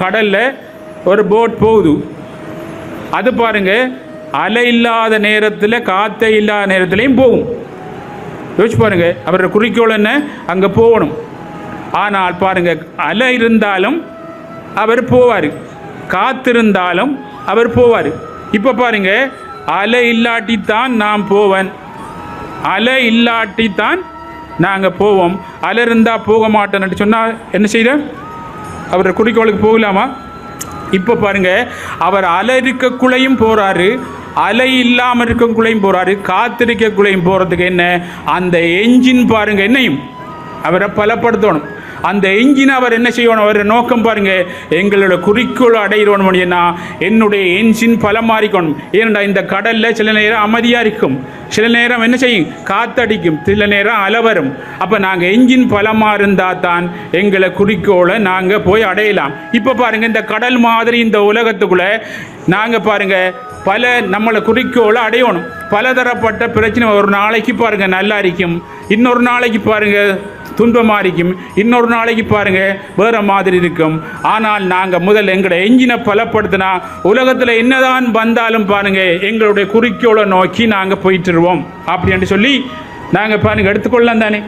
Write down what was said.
கடலில் ஒரு போட் போகுது. அது பாருங்க அலை இல்லாத நேரத்தில் காற்றை இல்லாத நேரத்துலையும் போகும். யோசிச்சு பாருங்க அவரோட குறிக்கோள் என்ன? அங்கே போகணும். ஆனால் பாருங்க அலை இருந்தாலும் அவர் போவார். காத்திருந்தாலும் அவர் போவார். இப்போ பாருங்க அலை இல்லாட்டித்தான் நான் போவேன். அலை இல்லாட்டித்தான் நாங்கள் போவோம். அலை இருந்தால் போக மாட்டேன்னு சொன்னால் என்ன செய்த? அவர் குறிக்கோளுக்கு போகலாமா? இப்போ பாருங்க அவர் அலை இருக்கக்குள்ளையும் போகிறாரு அலை இல்லாமல் இருக்கக்குள்ளையும் போகிறாரு காத்திருக்கக்குள்ளையும் போகிறதுக்கு என்ன? அந்த என்ஜின் பாருங்க என்னையும் அவரை பலப்படுத்தணும். அந்த எஞ்சின் அவர் என்ன செய்யணும் அவர் நோக்கம் பாருங்க. எங்களோட குறிக்கோள் அடையிறோம் என்னுடைய என்ஜின் பலம் மாறிக்கணும் ஏனெண்டா இந்த கடலில் சில நேரம் அமைதியாக இருக்கும். சில நேரம் என்ன செய்யும்? காத்தடிக்கும். சில நேரம் அலவரும். அப்போ நாங்கள் என்ஜின் பலமா இருந்தா தான் எங்களை குறிக்கோளை நாங்கள் போய் அடையலாம். இப்போ பாருங்கள் இந்த கடல் மாதிரி இந்த உலகத்துக்குள்ளே நாங்கள் பாருங்கள் பல நம்மளை குறிக்கோளை அடையணும். பலதரப்பட்ட பிரச்சனை. ஒரு நாளைக்கு பாருங்கள் நல்லா இருக்கும். இன்னொரு நாளைக்கு பாருங்கள் துன்பமாக இருக்கும் இன்னொரு நாளைக்கு பாருங்கள் வேறு மாதிரி இருக்கும். ஆனால் நாங்கள் முதல்ல எங்களோட எஞ்சினை பலப்படுத்தினா உலகத்தில் என்னதான் வந்தாலும் பாருங்கள் எங்களுடைய குறிக்கோளை நோக்கி நாங்கள் போயிட்டுருவோம் அப்படின்னு சொல்லி நாங்கள் பாருங்கள் எடுத்துக்கொள்ளலாம் தானே?